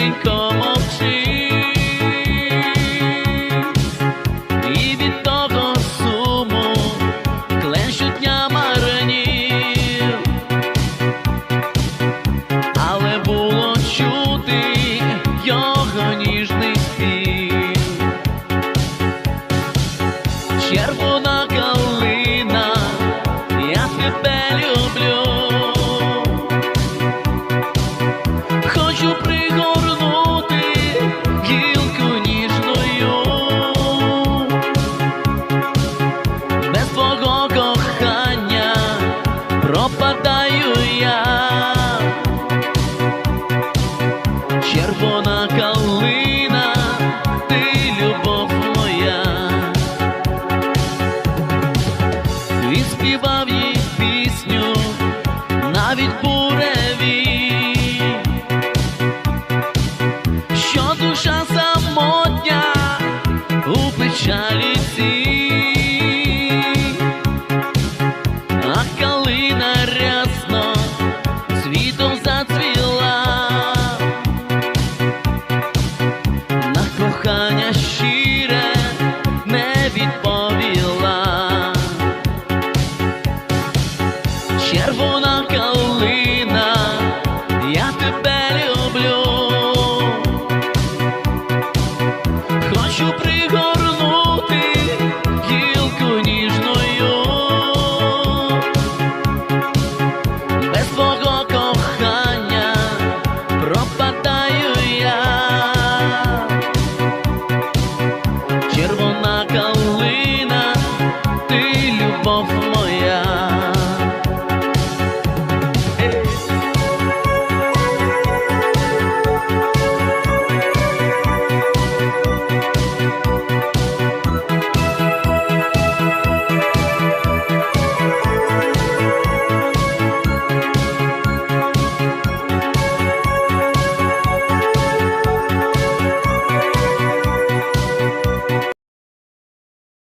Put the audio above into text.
sink on. Цій, а калина рясно світом зацвіла, на кохання щире не відповіла. Marco.